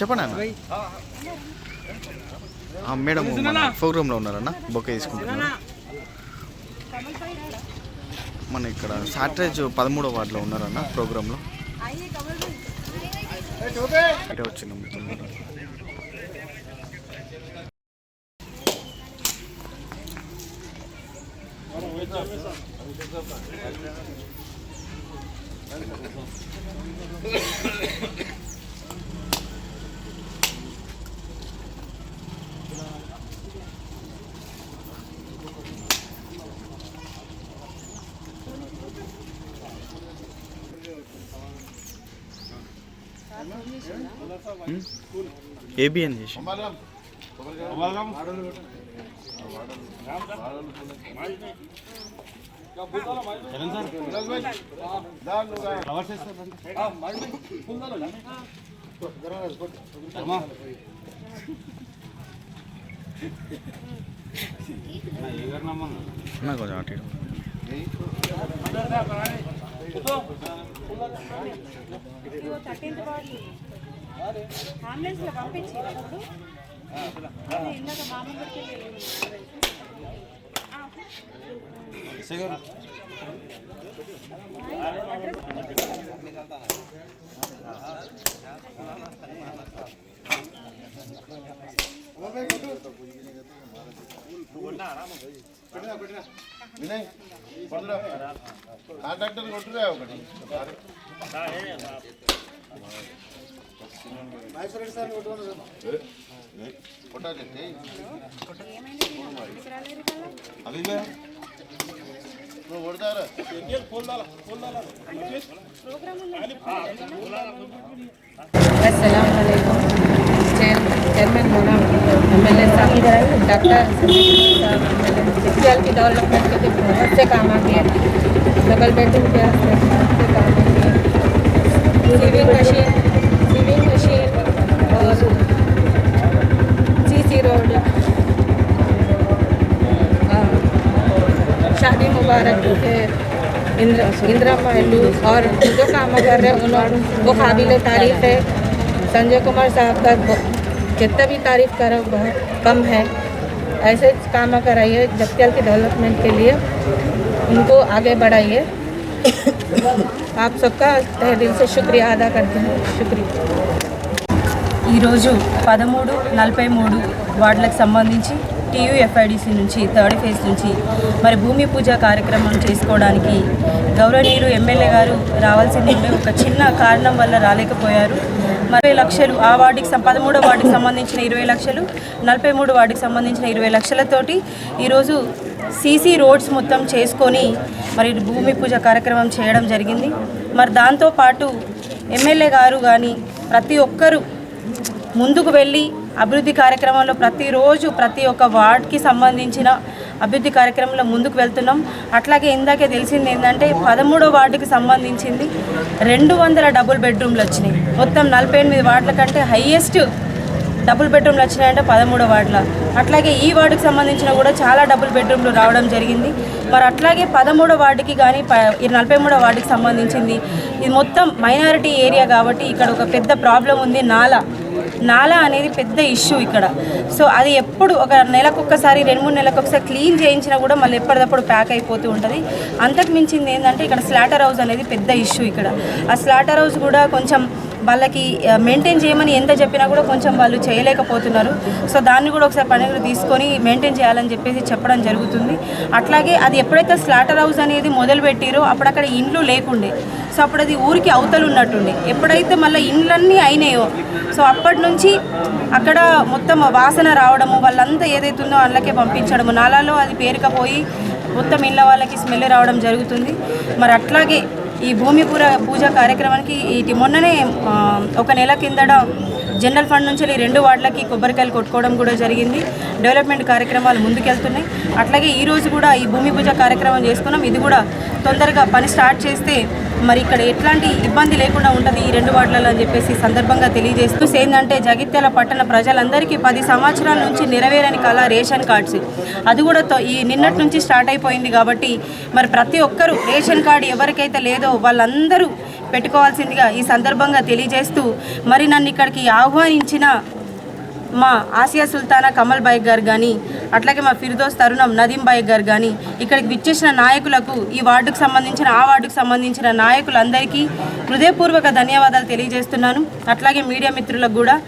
చెప్పండి అన్న? మేడం మన ప్రోగ్రాంలో ఉన్నారన్న. బొక్క తీసుకుంటున్నారు. మన ఇక్కడ సాటరేజ్ పదమూడో వార్డులో ఉన్నారన్న ప్రోగ్రాంలో. ఇటే వచ్చింది మిత్రులారా. ఏబిఎన్ చేసి కొంచెం అటు ఇటు. అంబులెన్స్ లో పంపించారు ఇప్పుడు అదే ఇందాక మామూలుకి వినయ్ కొట్టురా కాంట్రాక్టర్ కొట్టురా ఒకటి. కొట్టాలండి అది నువ్వు కొడతారా అస్సలం ए साहब डॉक्टर की डेवलपमेंट के लिए बहुत से काम आ गए डबल बेडरूम के काम आ गए सीविंग मशीन सीविंग मशीन और सीसी रोड। हाँ, शादी मुबारक के इंद्र इंदिरा महलू और जो काम कर रहे हैं उन्होंने वो काबिल तारीफ़ है। संजय कुमार साहब का जितना भी तारीफ करो बहुत कम है ऐसे काम कराइए जगतियाल के डेवलपमेंट के लिए उनको आगे बढ़ाइए आप सबका तहे दिल से शुक्रिया अदा करते हैं शुक्रिया ఈరోజు పదమూడు నలభై మూడు వార్డులకు సంబంధించి టీయూఎఫ్ఐడిసి నుంచి థర్డ్ ఫేజ్ నుంచి మరి భూమి పూజ కార్యక్రమం చేసుకోవడానికి గౌరవనీయులు ఎమ్మెల్యే గారు రావాల్సింది ఉండే ఒక చిన్న కారణం వల్ల రాలేకపోయారు మరి లక్షలు ఆ వార్డుకి సం- పదమూడో వార్డుకి సంబంధించిన ఇరవై లక్షలు నలభై మూడు వార్డుకి సంబంధించిన ఇరవై లక్షలతోటి ఈరోజు సీసీ రోడ్స్ మొత్తం చేసుకొని మరి భూమి పూజ కార్యక్రమం చేయడం జరిగింది. మరి దాంతోపాటు ఎమ్మెల్యే గారు కానీ ప్రతి ఒక్కరూ ముందుకు వెళ్ళి అభివృద్ధి కార్యక్రమంలో ప్రతిరోజు ప్రతి ఒక్క వార్డ్కి సంబంధించిన అభివృద్ధి కార్యక్రమంలో ముందుకు వెళ్తున్నాం. అట్లాగే ఇందాకే తెలిసింది ఏంటంటే పదమూడో వార్డుకి సంబంధించింది రెండు వందల డబుల్ బెడ్రూమ్లు వచ్చినాయి. మొత్తం నలభై ఎనిమిది వార్డుల కంటే హయ్యెస్ట్ డబుల్ బెడ్రూమ్లు వచ్చినాయంటే పదమూడో వార్డులో. అట్లాగే ఈ వార్డుకి సంబంధించిన కూడా చాలా డబుల్ బెడ్రూమ్లు రావడం జరిగింది. మరి అట్లాగే పదమూడో వార్డుకి కానీ ప నలభై మూడో వార్డుకి సంబంధించింది. ఇది మొత్తం మైనారిటీ ఏరియా కాబట్టి ఇక్కడ ఒక పెద్ద ప్రాబ్లం ఉంది. నాలా నాలా అనేది పెద్ద ఇష్యూ ఇక్కడ. సో అది ఎప్పుడు ఒక నెలకొకసారి రెండు మూడు నెలలకు ఒకసారి క్లీన్ చేయించినా కూడా మళ్ళీ ఎప్పటికప్పుడు ప్యాక్ అయిపోతూ ఉంటుంది. అంతకు మించింది ఏంటంటే ఇక్కడ స్లాటర్ హౌస్ అనేది పెద్ద ఇష్యూ ఇక్కడ. ఆ స్లాటర్ హౌస్ కూడా కొంచెం వాళ్ళకి మెయింటైన్ చేయమని ఎంత చెప్పినా కూడా కొంచెం వాళ్ళు చేయలేకపోతున్నారు. సో దాన్ని కూడా ఒకసారి పనులు తీసుకొని మెయింటైన్ చేయాలని చెప్పేసి చెప్పడం జరుగుతుంది. అట్లాగే అది ఎప్పుడైతే స్లాటర్ హౌస్ అనేది మొదలు పెట్టిరో అప్పుడు అక్కడ ఇండ్లు లేకుండే. సో అప్పుడు అది ఊరికి అవతలు ఉన్నట్టుండే. ఎప్పుడైతే మళ్ళీ ఇండ్లన్నీ అయినాయో సో అప్పటి నుంచి అక్కడ మొత్తం వాసన రావడము వాళ్ళంతా ఏదైతుందో అందులోకే పంపించడము. నాలాలో అది పేరుకపోయి మొత్తం ఇళ్ళ వాళ్ళకి స్మెల్ రావడం జరుగుతుంది. మరి అట్లాగే ఈ భూమి పూర పూజ కార్యక్రమానికి ఇటు మొన్ననే ఒక నెల కిందట జనరల్ ఫండ్ నుంచి ఈ రెండు వార్డులకి కొబ్బరికాయలు కొట్టుకోవడం కూడా జరిగింది. డెవలప్మెంట్ కార్యక్రమాలు ముందుకెళ్తున్నాయి. అట్లాగే ఈరోజు కూడా ఈ భూమి పూజ కార్యక్రమం చేసుకున్నాం. ఇది కూడా తొందరగా పని స్టార్ట్ చేస్తే మరి ఇక్కడ ఎట్లాంటి ఇబ్బంది లేకుండా ఉంటుంది ఈ రెండు వార్డులలో అని చెప్పేసి సందర్భంగా తెలియజేస్తూ ఏంటంటే జగిత్యాల పట్టణ ప్రజలందరికీ పది సంవత్సరాల నుంచి నెరవేరని కళ రేషన్ కార్డ్స్. అది కూడా తో- ఈ నిన్నటి నుంచి స్టార్ట్ అయిపోయింది కాబట్టి మరి ప్రతి ఒక్కరూ రేషన్ కార్డు ఎవరికైతే లేదో వాళ్ళందరూ పెట్టుకోవాల్సిందిగా ఈ సందర్భంగా తెలియజేస్తూ మరి నన్ను ఇక్కడికి ఆహ్వానించిన మా ఆసియా సుల్తానా కమల్ బాయ్ గారు కానీ అట్లాగే మా ఫిర్దోస్ తరుణం నదీం బాయ్ గారు కానీ ఇక్కడికి విచ్చేసిన నాయకులకు ఈ వార్డుకు సంబంధించిన ఆ వార్డుకు సంబంధించిన నాయకులందరికీ హృదయపూర్వక ధన్యవాదాలు తెలియజేస్తున్నాను. అట్లాగే మీడియా మిత్రులకు కూడా